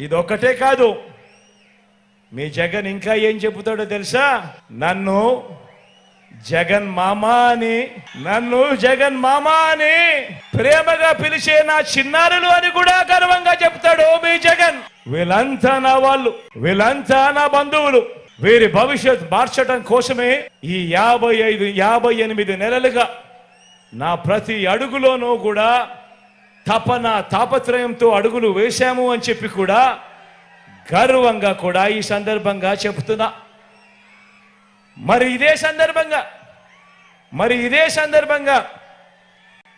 ఇదొక్కటే కాదు. మీ జగన్ ఇంకా ఏం చెబుతాడో తెలుసా? నన్ను జగన్ మామా అని నన్ను జగన్ మామా అని ప్రేమగా పిలిచే నా చిన్నారులు అని కూడా గర్వంగా చెప్తాడు మీ జగన్. వీళ్ళంతా నా వాళ్ళు వీళ్ళంతా నా బంధువులు. వీరి భవిష్యత్ మార్చడం కోసమే ఈ యాభై ఐదు యాభై ఎనిమిది నెలలుగా నా ప్రతి అడుగులోనూ కూడా తపన తాపత్రయంతో అడుగులు వేశాము అని చెప్పి కూడా గర్వంగా కూడా ఈ సందర్భంగా చెబుతున్నా. మరి ఇదే సందర్భంగా మరి ఇదే సందర్భంగా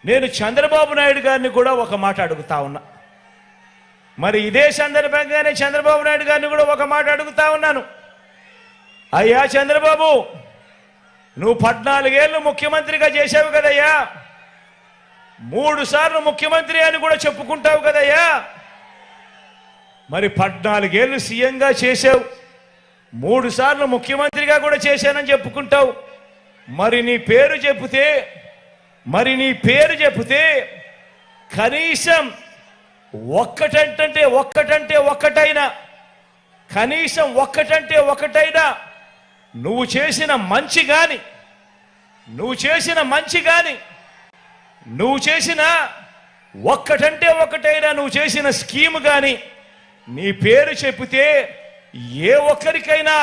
నేను చంద్రబాబు నాయుడు గారిని కూడా ఒక మాట అడుగుతా ఉన్నా. మరి ఇదే సందర్భంగానే చంద్రబాబు నాయుడు గారిని కూడా ఒక మాట అడుగుతా ఉన్నాను. అయ్యా చంద్రబాబు నువ్వు పద్నాలుగేళ్ళు ముఖ్యమంత్రిగా చేసావు కదయ్యా. మూడు సార్లు ముఖ్యమంత్రి అని కూడా చెప్పుకుంటావు కదయ్యా. మరి పద్నాలుగేళ్ళు సీఎంగా చేసావు మూడు సార్లు ముఖ్యమంత్రిగా కూడా చేశానని చెప్పుకుంటావు. మరి నీ పేరు చెబితే మరి నీ పేరు చెబితే కనీసం ఒక్కటంటే ఒక్కటంటే ఒక్కటైనా కనీసం ఒక్కటంటే ఒకటైనా నువ్వు చేసిన మంచి కానీ నువ్వు చేసిన మంచి కానీ నువ్వు చేసిన ఒక్కటంటే ఒక్కటైనా నువ్వు చేసిన స్కీమ్ కానీ నీ పేరు చెప్తే ఏ ఒక్కరికైనా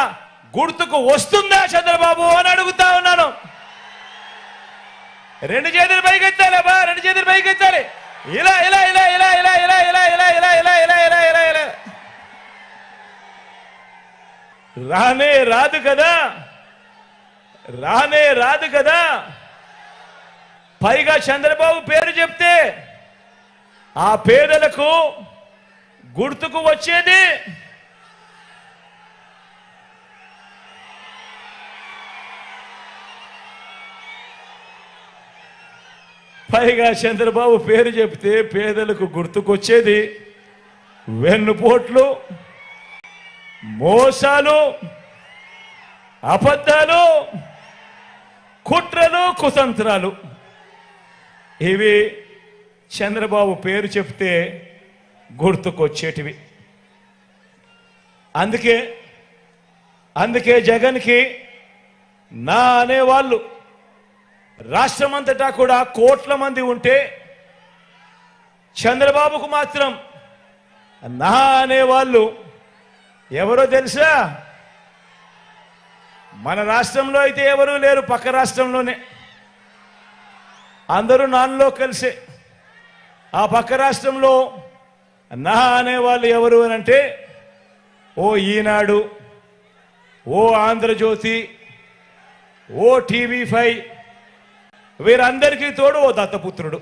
గుర్తుకు వస్తుందా చంద్రబాబు అని అడుగుతా ఉన్నాను రెండు చేతులు పైకెత్తాలి బా రెండు చేతులు పైకెత్తాలి ఇలా ఇలా ఇలా ఇలా ఇలా ఇలా ఇలా ఇలా ఇలా ఇలా ఇలా ఇలా ఇలా ఇలా రానే రాదు కదా రానే రాదు కదా పైగా చంద్రబాబు పేరు చెప్తే ఆ పేదలకు గుర్తుకు వచ్చేది పైగా చంద్రబాబు పేరు చెప్తే పేదలకు గుర్తుకొచ్చేది వెన్నుపోట్లు మోసాలు అబద్ధాలు కుట్రలు కుతంత్రాలు. ఇవి చంద్రబాబు పేరు చెప్తే గుర్తుకొచ్చేటివి. అందుకే అందుకే జగన్కి నా అనేవాళ్ళు రాష్ట్రమంతటా కూడా కోట్ల మంది ఉంటే చంద్రబాబుకు మాత్రం నా అనేవాళ్ళు ఎవరో తెలుసా? మన రాష్ట్రంలో అయితే ఎవరూ లేరు పక్క రాష్ట్రంలోనే. అందరూ నాన్నలో కలిసే. ఆ పక్క రాష్ట్రంలో నా అనేవాళ్ళు ఎవరు అని అంటే ఓ ఈనాడు ఓ ఆంధ్రజ్యోతి ఓ టీవీ ఫైవ్ వీరందరికీ తోడు ఓ దత్తపుత్రుడు.